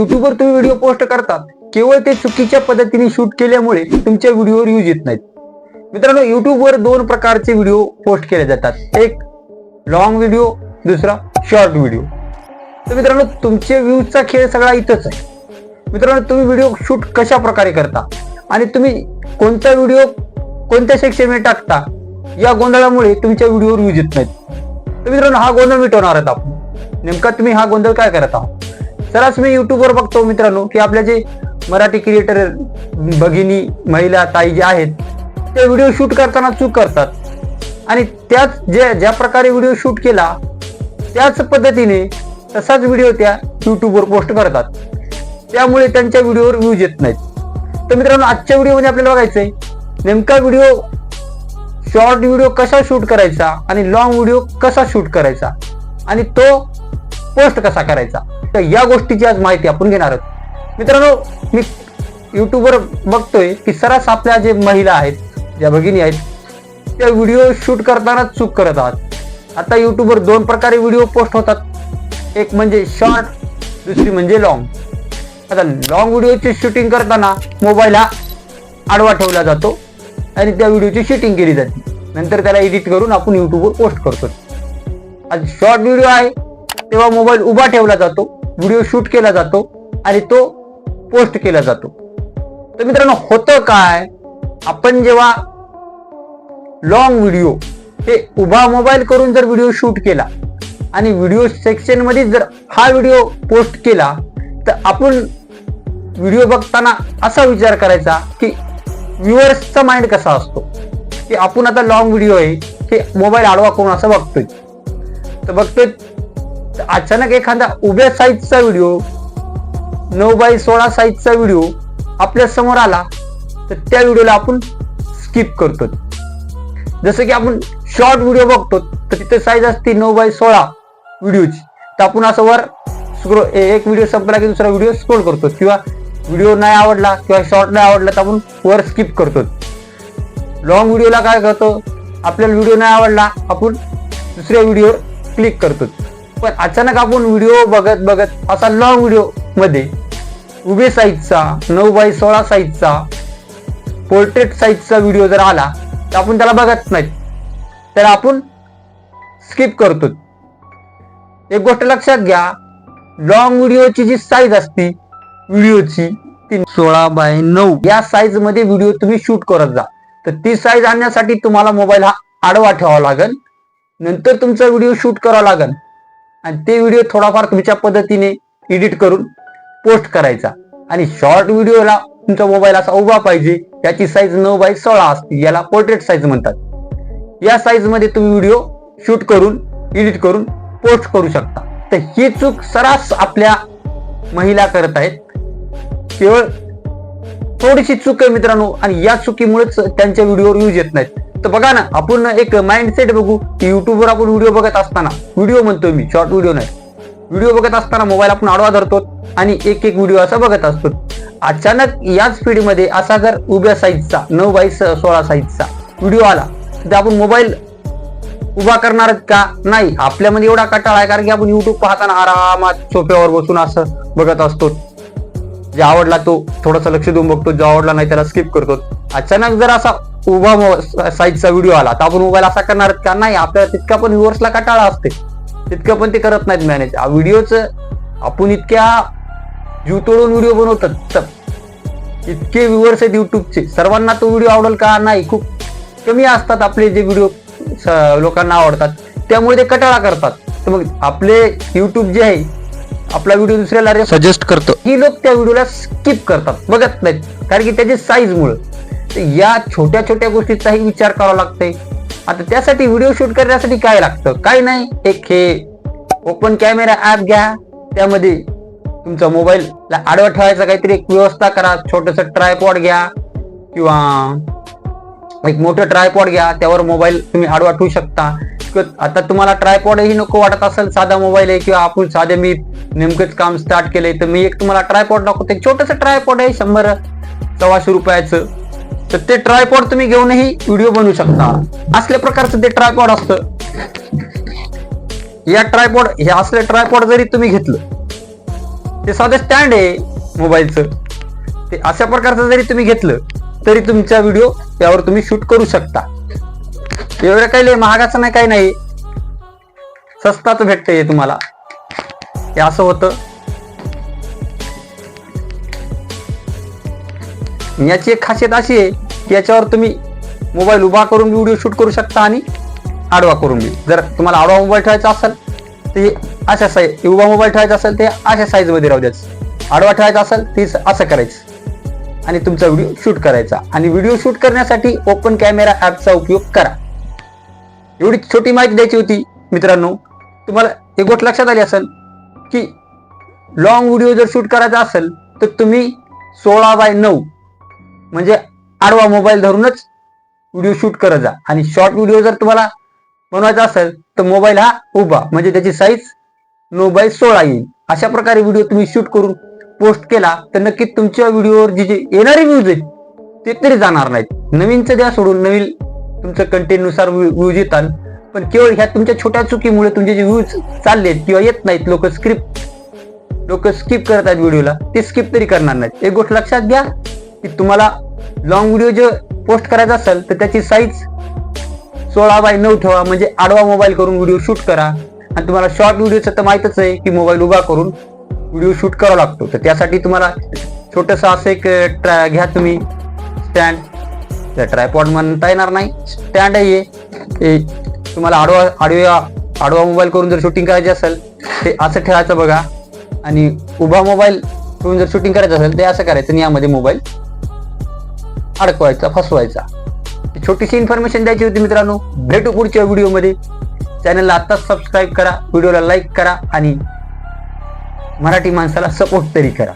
युट्यूबवर तुम्ही video post करतात केवळ ते चुकीच्या पद्धतीने शूट केल्यामुळे तुमच्या व्हिडिओवर यूज येत नाहीत. मित्रांनो युट्यूबवर दोन प्रकारचे व्हिडिओ पोस्ट केले जातात. एक लॉंग व्हिडिओ दुसरा शॉर्ट व्हिडिओ तर मित्रांनो तुमचे व्ह्यूजचा खेळ सगळा इथंच आहे. मित्रांनो तुम्ही व्हिडिओ शूट कशा प्रकारे करता? आणि तुम्ही कोणता व्हिडिओ कोणत्या सेक्शनमध्ये टाकता? या गोंधळामुळे तुमच्या व्हिडिओवर व्ह्यूज येत नाहीत. तर मित्रांनो हा गोंधळ मिटवणार आहात आपण. नेमका तुम्ही हा गोंधळ काय करत आहात? सरास मी युट्यूबवर बघतो मित्रांनो की आपले जे मराठी क्रिएटर भगिनी महिला ताई जे आहेत ते व्हिडिओ शूट करताना चूक करतात. आणि त्याच जे ज्या प्रकारे व्हिडिओ शूट केला त्याच पद्धतीने तसाच व्हिडिओ त्या युट्यूबवर पोस्ट करतात. त्यामुळे त्यांच्या व्हिडिओवर व्ह्यूज येत नाहीत. तर मित्रांनो आजच्या व्हिडिओमध्ये आपल्याला बघायचंय नेमका व्हिडिओ शॉर्ट व्हिडिओ कसा शूट करायचा आणि लॉंग व्हिडिओ कसा शूट करायचा आणि तो पोस्ट कसा करायचा. तर या गोष्टीची आज माहिती आपण घेणार आहोत. मित्रांनो मी युट्यूबवर बघतोय की सरास आपल्या जे महिला आहेत ज्या भगिनी आहेत त्या व्हिडिओ शूट करताना चूक करत आहात. आता युट्यूबवर दोन प्रकारे व्हिडिओ पोस्ट होतात. एक म्हणजे शॉर्ट दुसरी म्हणजे लॉंग आता लॉंग व्हिडिओची शूटिंग करताना मोबाईल हा आडवा ठेवला जातो आणि त्या व्हिडिओची शूटिंग केली जाते. नंतर त्याला एडिट करून आपण युट्यूबवर पोस्ट करतो आज शॉर्ट व्हिडिओ आहे तेव्हा मोबाईल उभा ठेवला जातो. व्हिडिओ शूट केला जातो आणि तो पोस्ट केला जातो. तर मित्रांनो होतं काय? आपण जेव्हा लॉंग व्हिडिओ हे उभा मोबाईल करून जर व्हिडिओ शूट केला आणि व्हिडिओ सेक्शनमध्ये जर हा व्हिडिओ पोस्ट केला तर आपण व्हिडिओ बघताना असा विचार करायचा की व्ह्युअर्सचा माइंड कसा असतो? की आपण आता लॉंग व्हिडिओ आहे हे मोबाईल आडवा करून असं बघतोय? तर बघतोय अचानक एखादा उभ्या साईजचा व्हिडिओ नऊ बाय सोळा साईजचा व्हिडिओ आपल्यासमोर आला तर त्या व्हिडिओला आपण स्किप करतो. जसं की आपण शॉर्ट व्हिडिओ बघतो तर तिथे साईज असते नऊ बाय सोळा व्हिडिओची. तर आपण असं वर स्क्रो एक व्हिडिओ संपला की दुसरा व्हिडिओ स्क्रोल करतो. किंवा व्हिडिओ नाही आवडला किंवा शॉर्ट नाही आवडला तर आपण वर स्किप करतो. लॉंग व्हिडिओला काय करतो? आपल्याला व्हिडिओ नाही आवडला आपण दुसऱ्या व्हिडिओवर क्लिक करतो. पण अचानक आपण व्हिडिओ बघत बघत असा लॉंग व्हिडिओमध्ये उभे साईजचा नऊ बाय सोळा साईजचा पोर्ट्रेट साईजचा व्हिडिओ जर आला तर आपण त्याला बघत नाही. तर आपण स्किप करतो. एक गोष्ट लक्षात घ्या लॉंग व्हिडिओची जी साईज असते व्हिडिओची ती सोळा बाय नऊ. या साईजमध्ये व्हिडिओ तुम्ही शूट करत जा. तर ती साईज आणण्यासाठी तुम्हाला मोबाईल हा आडवा ठेवावा लागेल. नंतर तुमचा व्हिडिओ शूट करावा लागेल. आणि ते व्हिडिओ थोडाफार तुमच्या पद्धतीने एडिट करून पोस्ट करायचा. आणि शॉर्ट व्हिडिओला तुमचा मोबाईल असा उभा पाहिजे त्याची साईज नऊ बाय सोळा असते याला पोर्ट्रेट साईज म्हणतात. या साईजमध्ये तुम्ही व्हिडिओ शूट करून एडिट करून पोस्ट करू शकता. तर ही चूक सरास आपल्या महिला करत आहेत. केवळ थोडीशी चूक आहे मित्रांनो आणि या चुकीमुळेच त्यांच्या व्हिडिओवर यूज येत नाहीत. तर बघा ना आपण एक माइंडसेट बघू की युट्यूबवर आपण व्हिडिओ बघत असताना. व्हिडिओ म्हणतो मी शॉर्ट व्हिडिओ नाही. व्हिडिओ बघत असताना मोबाईल आपण आडवा धरतो आणि एक एक व्हिडिओ असा बघत असतो अचानक याच फीडमध्ये असा जर उभ्या साईजचा नऊ बाय सोळा साईजचा व्हिडिओ आला तर आपण मोबाईल उभा करणार का? नाही. आपल्यामध्ये एवढा कटाळा आहे कारण की आपण युट्यूब पाहताना आरामात सोफ्यावर बसून असं बघत असतो जे आवडला तो थोडासा लक्ष देऊन बघतो जो आवडला नाही त्याला स्किप करतो अचानक जर असा उभा साईजचा व्हिडिओ आला. तर आपण मोबाईल असा करणार का? नाही आपल्याला तितका पण व्ह्युअर्सला कटाळा असते. तितकं पण ते करत नाहीत मॅनेज व्हिडिओच आपण इतक्या जीव तोडून व्हिडिओ बनवतात. तर इतके व्ह्युअर्स आहेत युट्यूबचे सर्वांना तो व्हिडिओ आवडेल का? नाही खूप कमी असतात आपले जे व्हिडिओ लोकांना आवडतात. त्यामुळे ते कटाळा करतात. तर मग आपले युट्यूब जे आहे आपला व्हिडिओ दुसऱ्याला सजेस्ट करतो. ही लोक त्या व्हिडिओला स्किप करतात. बघत नाहीत. कारण की त्याची साईज मुळे. तर या छोट्या छोट्या गोष्टीचाही विचार करावा लागतोय. आता त्यासाठी व्हिडिओ शूट करण्यासाठी काय लागतं? काय नाही? एक हे ओपन कॅमेरा ऍप घ्या. त्यामध्ये तुमचा मोबाईल आडवा ठेवायचा काहीतरी एक व्यवस्था करा. छोटंसं ट्रायपॉड घ्या. किंवा एक मोठं ट्रायपॉड घ्या. त्यावर मोबाईल तुम्ही आडवा ठेवू शकता. किंवा आता तुम्हाला ट्रायपॉडही नको वाटत असेल साधा मोबाईल आहे किंवा आपण साधे मी नेमकंच काम स्टार्ट केलंय तर मी एक तुम्हाला ट्रायपॉड दाखवतो एक छोटंसं ट्रायपॉड आहे शंभर सव्वाशे रुपयाचं. तर ते ट्रायपॉड तुम्ही घेऊनही व्हिडिओ बनवू शकता. असल्या प्रकारचं ते ट्रायपॉड असतं. या ट्रायपॉड हे असले ट्रायपॉड जरी तुम्ही घेतलं ते साधं स्टँड आहे मोबाईलचं ते अशा प्रकारचं जरी तुम्ही घेतलं तरी तुमचा व्हिडिओ त्यावर तुम्ही शूट करू शकता. एवढं काही लय महागाचं नाही काही नाही. स्वस्तात हे तुम्हाला. हे असं होतं. याची एक खासियत अशी आहे की याच्यावर तुम्ही मोबाईल उभा करून व्हिडिओ शूट करू शकता आणि आडवा करून बी. जर तुम्हाला आडवा मोबाईल ठेवायचा असेल तर अशा साईज उभा मोबाईल ठेवायचा असेल ते अशा साईजमध्ये राहू द्यायचं आडवा ठेवायचा असेल ते असं करायचं. आणि तुमचा व्हिडिओ शूट करायचा. आणि व्हिडिओ शूट करण्यासाठी ओपन कॅमेरा ॲपचा उपयोग करा. एवढी छोटी माहिती द्यायची होती मित्रांनो. तुम्हाला एक गोष्ट लक्षात आली असेल की लॉंग व्हिडिओ जर शूट करायचा असेल तर तुम्ही सोळा बाय नऊ म्हणजे आडवा मोबाईल धरूनच व्हिडिओ शूट करत जा. आणि शॉर्ट व्हिडिओ जर तुम्हाला बनवायचा असेल तर मोबाईल हा उभा. म्हणजे त्याची साईज नऊ बाय सोळा येईल. अशा प्रकारे व्हिडिओ तुम्ही शूट करून पोस्ट केला तर नक्कीच तुमच्या व्हिडिओवर जे जे येणारे व्ह्यूज आहेत ते तरी जाणार नाहीत. नवीनचं द्या सोडून नवीन तुमचं कंटेंटनुसार व्ह्यूज येतात. पण केवळ ह्या तुमच्या छोट्या चुकीमुळे तुमचे जे व्ह्यूज चाललेत किंवा येत नाहीत लोक स्क्रिप्ट लोक स्किप करत आहेत व्हिडिओला ते स्किप तरी करणार नाहीत. एक गोष्ट लक्षात घ्या की तुम्हाला लॉंग व्हिडिओ जे पोस्ट करायचा असेल तर त्याची साईज सोळा बाय नऊ ठेवा. म्हणजे आडवा मोबाईल करून व्हिडिओ शूट करा. आणि तुम्हाला शॉर्ट व्हिडिओचं तर माहीतच आहे की मोबाईल उभा करून व्हिडिओ शूट करावा लागतो. तर त्यासाठी तुम्हाला छोटंसं असं एक ट्रा घ्या तुम्ही. स्टँड ट्रायपॉड म्हणता येणार नाही. स्टँड आहे तुम्हाला आडवा आडव्या आडवा मोबाईल करून जर शूटिंग करायची असेल ते असं ठेवायचं बघा. आणि उभा मोबाईल करून जर शूटिंग करायचं असेल ते असं करायचं आणि यामध्ये मोबाईल अडकवायचा फसवायचा. छोटीशी इन्फॉर्मेशन द्यायची होती मित्रांनो. भेटू पुढच्या व्हिडिओमध्ये चॅनलला आत्ताच सबस्क्राईब करा व्हिडिओला लाईक करा आणि मराठी माणसाला सपोर्ट तरी करा.